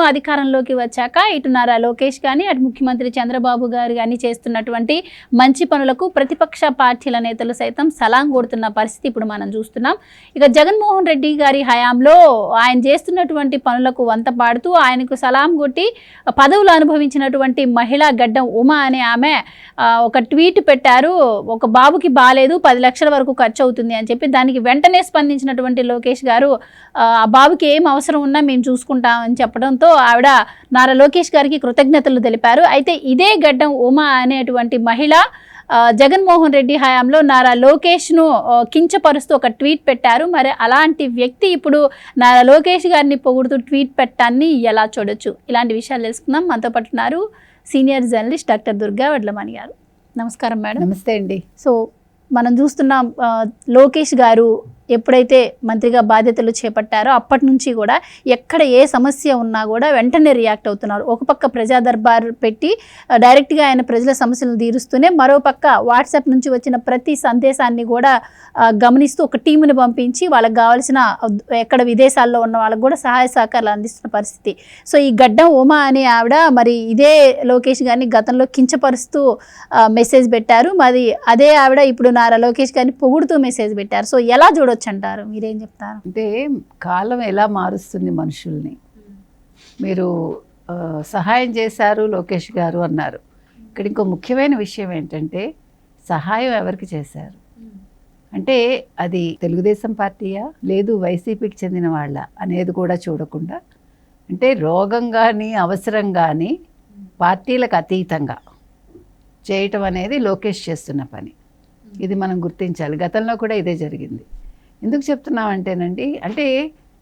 మేము అధికారంలోకి వచ్చాక ఇటు నారా లోకేష్ కానీ అటు ముఖ్యమంత్రి చంద్రబాబు గారు కానీ చేస్తున్నటువంటి మంచి పనులకు ప్రతిపక్ష పార్టీల నేతలు సైతం సలాం కొడుతున్న పరిస్థితి ఇప్పుడు మనం చూస్తున్నాం. ఇక జగన్మోహన్ రెడ్డి గారి హయాంలో ఆయన చేస్తున్నటువంటి పనులకు వంత పాడుతూ ఆయనకు సలాం కొట్టి పదవులు అనుభవించినటువంటి మహిళా గడ్డం ఉమా అనే ఆమె ఒక ట్వీట్ పెట్టారు. ఒక బాబుకి బాగాలేదు పది లక్షల వరకు ఖర్చు అవుతుంది అని చెప్పి దానికి వెంటనే స్పందించినటువంటి లోకేష్ గారు ఆ ఆ బాబుకి ఏం అవసరం ఉన్నా మేము చూసుకుంటాం అని చెప్పడంతో ఆవిడ నారా లోకేష్ గారికి కృతజ్ఞతలు తెలిపారు. అయితే ఇదే గడ్డం ఉమా అనేటువంటి మహిళ జగన్మోహన్ రెడ్డి హయాంలో నారా లోకేష్ను కించపరుస్తూ ఒక ట్వీట్ పెట్టారు. మరి అలాంటి వ్యక్తి ఇప్పుడు నారా లోకేష్ గారిని పొగుడుతూ ట్వీట్ పెట్టాన్ని ఎలా చూడొచ్చు? ఇలాంటి విషయాలు తెలుసుకుందాం. మనతో పాటు ఉన్నారు senior journalist doctor Durga Vadlamani గారు. నమస్కారం మేడం. నమస్తే అండి. సో మనం చూస్తున్నాం లోకేష్ గారు ఎప్పుడైతే మంత్రిగా బాధ్యతలు చేపట్టారో అప్పటి నుంచి కూడా ఎక్కడ ఏ సమస్య ఉన్నా కూడా వెంటనే రియాక్ట్ అవుతున్నారు. ఒక పక్క ప్రజా దర్బార్ పెట్టి డైరెక్ట్గా ఆయన ప్రజల సమస్యలను తీరుస్తూనే మరో పక్క వాట్సాప్ నుంచి వచ్చిన ప్రతి సందేశాన్ని కూడా గమనిస్తూ ఒక టీముని పంపించి వాళ్ళకి కావాల్సిన ఎక్కడ విదేశాల్లో ఉన్న వాళ్ళకు కూడా సహాయ సహకారాలు అందిస్తున్న పరిస్థితి. సో ఈ గడ్డం ఉమా అనే ఆవిడ మరి ఇదే లోకేష్ గారిని గతంలో కించపరుస్తూ మెసేజ్ పెట్టారు. మరి అదే ఆవిడ ఇప్పుడు నారా లోకేష్ గారిని పొగుడుతూ మెసేజ్ పెట్టారు. సో ఎలా చూడొచ్చు? అంటారు మీరేం చెప్తారు? అంటే కాలం ఎలా మారుస్తుంది మనుషుల్ని? మీరు సహాయం చేశారు లోకేష్ గారు అన్నారు. ఇక్కడ ఇంకో ముఖ్యమైన విషయం ఏంటంటే సహాయం ఎవరికి చేశారు? అంటే అది తెలుగుదేశం పార్టీయా? లేదు వైసీపీకి చెందిన వాళ్ళ? అనేది కూడా చూడకుండా అంటే రోగం కానీ అవసరం కానీ పార్టీలకు అతీతంగా చేయటం అనేది లోకేష్ చేస్తున్న పని. ఇది మనం గుర్తించాలి. గతంలో కూడా ఇదే జరిగింది. ఎందుకు చెప్తున్నామంటేనండి అంటే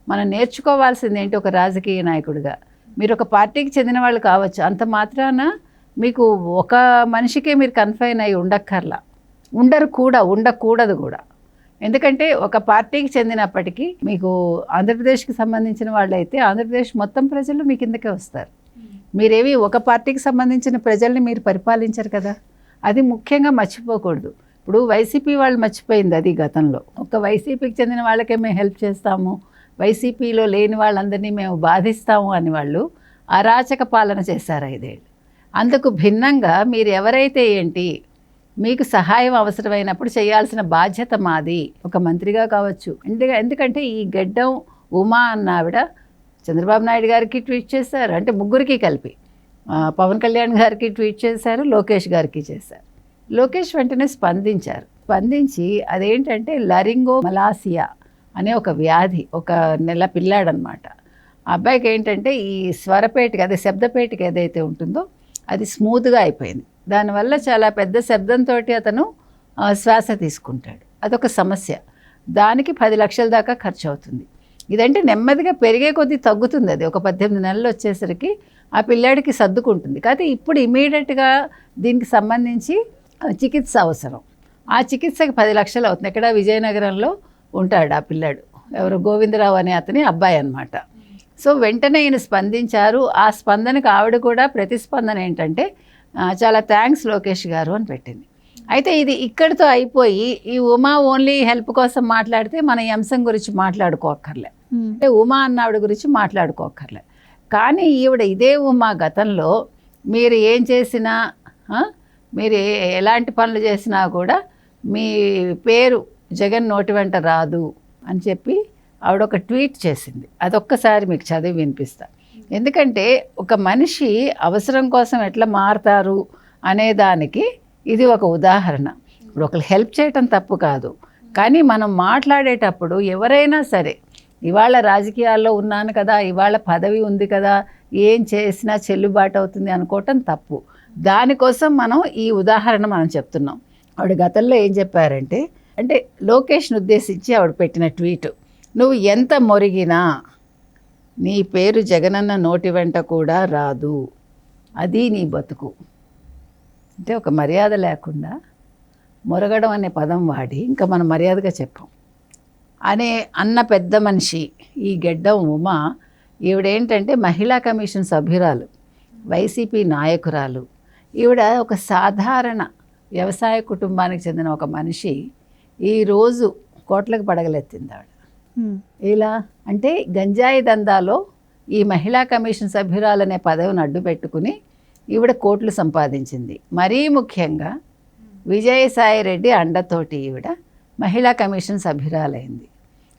మనం నేర్చుకోవాల్సింది ఏంటి ఒక రాజకీయ నాయకుడిగా? మీరు ఒక పార్టీకి చెందిన వాళ్ళు కావచ్చు అంత మాత్రాన మీకు ఒక మనిషికే మీరు కన్ఫైన్ అయి ఉండక్కర్లా. ఉండరు కూడా ఉండకూడదు కూడా. ఎందుకంటే ఒక పార్టీకి చెందినప్పటికీ మీకు ఆంధ్రప్రదేశ్కి సంబంధించిన వాళ్ళైతే ఆంధ్రప్రదేశ్ మొత్తం ప్రజలు మీ కిందకే వస్తారు. మీరేవి ఒక పార్టీకి సంబంధించిన ప్రజల్ని మీరు పరిపాలించరు కదా. అది ముఖ్యంగా మర్చిపోకూడదు. ఇప్పుడు వైసీపీ వాళ్ళు మర్చిపోయింది అది గతంలో. ఒక వైసీపీకి చెందిన వాళ్ళకే మేము హెల్ప్ చేస్తాము వైసీపీలో లేని వాళ్ళందరినీ మేము బాధిస్తాము అని వాళ్ళు అరాచక పాలన చేశారు ఐదేళ్ళు. అందుకు భిన్నంగా మీరు ఎవరైతే ఏంటి మీకు సహాయం అవసరమైనప్పుడు చేయాల్సిన బాధ్యత మాది ఒక మంత్రిగా కావచ్చు. ఎందుకంటే ఈ గడ్డం ఉమా అన్న ఆవిడ చంద్రబాబు నాయుడు గారికి ట్వీట్ చేశారు అంటే ముగ్గురికి కలిపి. పవన్ కళ్యాణ్ గారికి ట్వీట్ చేశారు లోకేష్ గారికి చేశారు. లోకేష్ వెంటనే స్పందించారు. స్పందించి అదేంటంటే లరింగో మలాసియా అనే ఒక వ్యాధి ఒక నెల పిల్లాడనమాట. ఆ అబ్బాయికి ఏంటంటే ఈ స్వరపేటికి అదే శబ్దపేటికి ఏదైతే ఉంటుందో అది స్మూత్గా అయిపోయింది. దానివల్ల చాలా పెద్ద శబ్దంతో అతను శ్వాస తీసుకుంటాడు. అదొక సమస్య. దానికి పది లక్షల దాకా ఖర్చు అవుతుంది ఇదంటే నెమ్మదిగా పెరిగే కొద్దీ తగ్గుతుంది అది. ఒక పద్దెనిమిది నెలలు వచ్చేసరికి ఆ పిల్లాడికి సర్దుకుంటుంది. కాకపోతే ఇప్పుడు ఇమీడియట్గా దీనికి సంబంధించి చికిత్స అవసరం. ఆ చికిత్సకి పది లక్షలు అవుతుంది. ఇక్కడ విజయనగరంలో ఉంటాడు ఆ పిల్లాడు. ఎవరు? గోవిందరావు అనే అతని అబ్బాయి అన్నమాట. సో వెంటనే ఈయన స్పందించారు. ఆ స్పందనకు ఆవిడ కూడా ప్రతిస్పందన ఏంటంటే చాలా థ్యాంక్స్ లోకేష్ గారు అని పెట్టింది. అయితే ఇది ఇక్కడితో అయిపోయి ఈ ఉమా ఓన్లీ హెల్ప్ కోసం మాట్లాడితే మన ఈ అంశం గురించి మాట్లాడుకోక్కర్లే. అంటే ఉమా అన్న ఆవిడ గురించి మాట్లాడుకోక్కర్లే. కానీ ఈవిడ ఇదే ఉమా గతంలో మీరు ఏం చేసినా మీరు ఎలాంటి పనులు చేసినా కూడా మీ పేరు జగన్ నోటి వెంట రాదు అని చెప్పి ఆవిడ ఒక ట్వీట్ చేసింది. అదొక్కసారి మీకు చదివి వినిపిస్తా. ఎందుకంటే ఒక మనిషి అవసరం కోసం ఎట్లా మారుతారు అనేదానికి ఇది ఒక ఉదాహరణ. ఇప్పుడు ఒకరు హెల్ప్ చేయటం తప్పు కాదు. కానీ మనం మాట్లాడేటప్పుడు ఎవరైనా సరే ఇవాళ రాజకీయాల్లో ఉన్నాను కదా ఇవాళ పదవి ఉంది కదా ఏం చేసినా చెల్లుబాటు అవుతుంది అనుకోవటం తప్పు. దానికోసం మనం ఈ ఉదాహరణ మనం చెప్తున్నాం. ఆవిడ గతంలో ఏం చెప్పారంటే అంటే లోకేష్ను ఉద్దేశించి ఆవిడ పెట్టిన ట్వీట్ నువ్వు ఎంత మొరిగినా నీ పేరు జగనన్న నోటి వెంట కూడా రాదు. అది నీ బతుకు. అంటే ఒక మర్యాద లేకుండా మొరగడం అనే పదం వాడి ఇంకా మనం మర్యాదగా చెప్పాం. అనే అన్న పెద్ద మనిషి ఈ గెడ్డం ఉమ ఈవిడేంటంటే మహిళా కమిషన్ సభ్యురాలు వైసీపీ నాయకురాలు. ఈవిడ ఒక సాధారణ వ్యవసాయ కుటుంబానికి చెందిన ఒక మనిషి ఈరోజు కోట్లకు పడగలెత్తింది ఆవిడ. ఇలా అంటే గంజాయి దందాలో ఈ మహిళా కమిషన్ సభ్యురాలనే పదవిని అడ్డు పెట్టుకుని ఈవిడ కోట్లు సంపాదించింది. మరీ ముఖ్యంగా విజయసాయి రెడ్డి అండతోటి ఈవిడ మహిళా కమిషన్ సభ్యురాలైంది.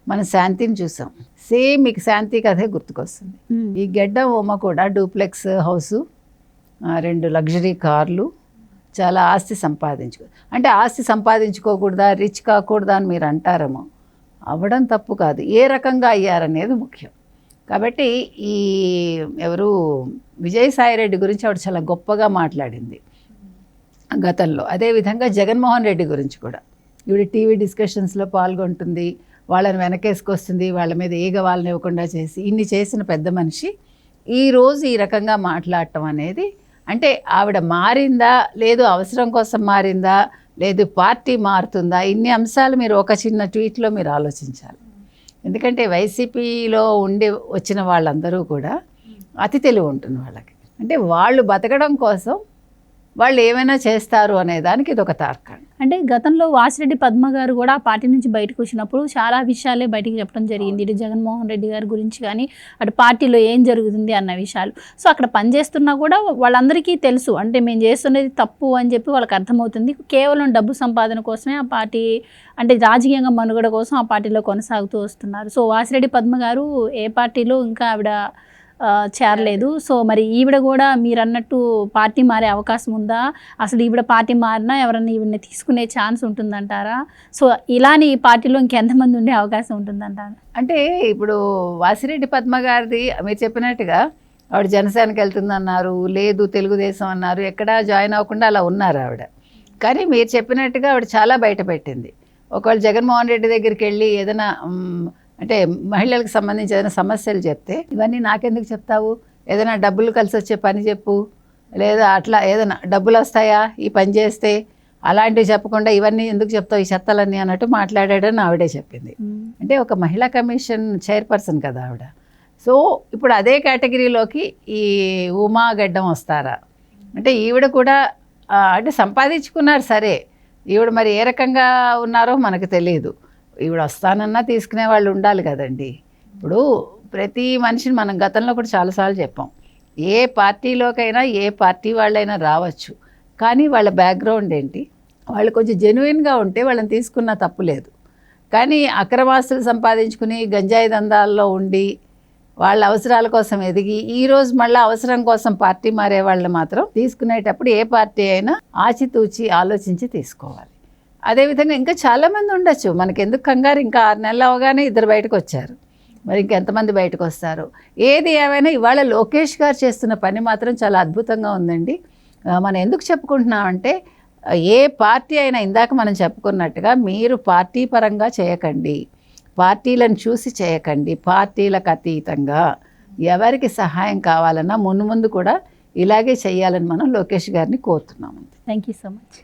మనం శాంతిని చూసాం. సేమ్ మీకు శాంతి కథే గుర్తుకొస్తుంది. ఈ గెడ్డ ఉమ్మ కూడా డూప్లెక్స్ హౌసు రెండు లగ్జరీ కార్లు చాలా ఆస్తి సంపాదించుకో అంటే ఆస్తి సంపాదించుకోకూడదా రిచ్ కాకూడదా అని మీరు అంటారేమో. అవ్వడం తప్పు కాదు. ఏ రకంగా అయ్యారనేది ముఖ్యం. కాబట్టి ఈ ఎవరు విజయసాయిరెడ్డి గురించి ఆవిడ చాలా గొప్పగా మాట్లాడింది గతంలో. అదేవిధంగా జగన్మోహన్ రెడ్డి గురించి కూడా. ఈవిడ టీవీ డిస్కషన్స్లో పాల్గొంటుంది వాళ్ళని వెనకేసుకొస్తుంది వాళ్ళ మీద ఈగ వాళ్ళని ఇవ్వకుండా చేసి ఇన్ని చేసిన పెద్ద మనిషి ఈరోజు ఈ రకంగా మాట్లాడటం అనేది అంటే ఆవిడ మారిందా? లేదు అవసరం కోసం మారిందా? లేదు పార్టీ మారుతుందా? ఇన్ని అంశాలు మీరు ఒక చిన్న ట్వీట్లో మీరు ఆలోచించాలి. ఎందుకంటే వైసీపీలో ఉండి వచ్చిన వాళ్ళందరూ కూడా అతి తెలివి ఉంటుంది వాళ్ళకి. అంటే వాళ్ళు బతకడం కోసం వాళ్ళు ఏమైనా చేస్తారు అనే దానికి ఇది ఒక తార్కాణం. అంటే గతంలో వాసిరెడ్డి పద్మ గారు కూడా ఆ పార్టీ నుంచి బయటకు వచ్చినప్పుడు చాలా విషయాలే బయటికి చెప్పడం జరిగింది. ఇటు జగన్మోహన్ రెడ్డి గారి గురించి కానీ అటు పార్టీలో ఏం జరుగుతుంది అన్న విషయాలు. సో అక్కడ పనిచేస్తున్నా కూడా వాళ్ళందరికీ తెలుసు. అంటే మేము చేస్తున్నది తప్పు అని చెప్పి వాళ్ళకి అర్థమవుతుంది. కేవలం డబ్బు సంపాదన కోసమే ఆ పార్టీ అంటే రాజకీయంగా మనుగడ కోసం ఆ పార్టీలో కొనసాగుతూ వస్తున్నారు. సో వాసిరెడ్డి పద్మ గారు ఏ పార్టీలో ఇంకా ఆవిడ చేరలేదు. సో మరి ఈవిడ కూడా మీరు అన్నట్టు పార్టీ మారే అవకాశం ఉందా? అసలు ఈవిడ పార్టీ మారినా ఎవరన్నా ఈవిడని తీసుకునే ఛాన్స్ ఉంటుందంటారా? సో ఇలానే ఈ పార్టీలో ఇంకెంతమంది ఉండే అవకాశం ఉంటుందంటారా? అంటే ఇప్పుడు వాసిరెడ్డి పద్మ గారిది మీరు చెప్పినట్టుగా ఆవిడ జనసేనకి వెళ్తుందన్నారు లేదు తెలుగుదేశం అన్నారు ఎక్కడా జాయిన్ అవ్వకుండా అలా ఉన్నారు ఆవిడ. కానీ మీరు చెప్పినట్టుగా ఆవిడ చాలా బయట పెట్టింది. ఒకవేళ జగన్మోహన్ రెడ్డి దగ్గరికి వెళ్ళి ఏదైనా అంటే మహిళలకు సంబంధించి ఏదైనా సమస్యలు చెప్తే ఇవన్నీ నాకెందుకు చెప్తావు? ఏదైనా డబ్బులు కలిసి వచ్చే పని చెప్పు. లేదా అట్లా ఏదైనా డబ్బులు వస్తాయా? ఈ పని చేస్తే అలాంటివి చెప్పకుండా ఇవన్నీ ఎందుకు చెప్తావు? ఈ చెత్తలన్నీ అన్నట్టు మాట్లాడాడని ఆవిడే చెప్పింది. అంటే ఒక మహిళా కమిషన్ చైర్పర్సన్ కదా ఆవిడ. సో ఇప్పుడు అదే కేటగిరీలోకి ఈ ఉమా గడ్డం వస్తారా? అంటే ఈవిడ కూడా అంటే సంపాదించుకున్నారు సరే. ఈవిడ మరి ఏ రకంగా ఉన్నారో మనకు తెలియదు. ఈవిడ వస్తానన్నా తీసుకునే వాళ్ళు ఉండాలి కదండి. ఇప్పుడు ప్రతి మనిషిని మనం గతంలో కూడా చాలాసార్లు చెప్పాం. ఏ పార్టీలోకైనా ఏ పార్టీ వాళ్ళైనా రావచ్చు. కానీ వాళ్ళ బ్యాక్గ్రౌండ్ ఏంటి? వాళ్ళు కొంచెం జెన్యున్గా ఉంటే వాళ్ళని తీసుకున్న తప్పు లేదు. కానీ అక్రమాస్తులు సంపాదించుకుని గంజాయి దందాల్లో ఉండి వాళ్ళ అవసరాల కోసం ఎదిగి ఈరోజు మళ్ళీ అవసరం కోసం పార్టీ మారే వాళ్ళు మాత్రం తీసుకునేటప్పుడు ఏ పార్టీ అయినా ఆచితూచి ఆలోచించి తీసుకోవాలి. అదేవిధంగా ఇంకా చాలామంది ఉండొచ్చు. మనకి ఎందుకు కంగారు? ఇంకా ఆరు నెలలు అవగానే ఇద్దరు బయటకు వచ్చారు. మరి ఇంకెంతమంది బయటకు వస్తారు? ఏది ఏమైనా ఇవాళ లోకేష్ గారు చేస్తున్న పని మాత్రం చాలా అద్భుతంగా ఉందండి. మనం ఎందుకు చెప్పుకుంటున్నామంటే ఏ పార్టీ అయినా ఇందాక మనం చెప్పుకున్నట్టుగా మీరు పార్టీ పరంగా చేయకండి. పార్టీలను చూసి చేయకండి. పార్టీలకు అతీతంగా ఎవరికి సహాయం కావాలన్నా ముందు ముందు కూడా ఇలాగే చేయాలని మనం లోకేష్ గారిని కోరుతున్నాం థ్యాంక్ యూ సో మచ్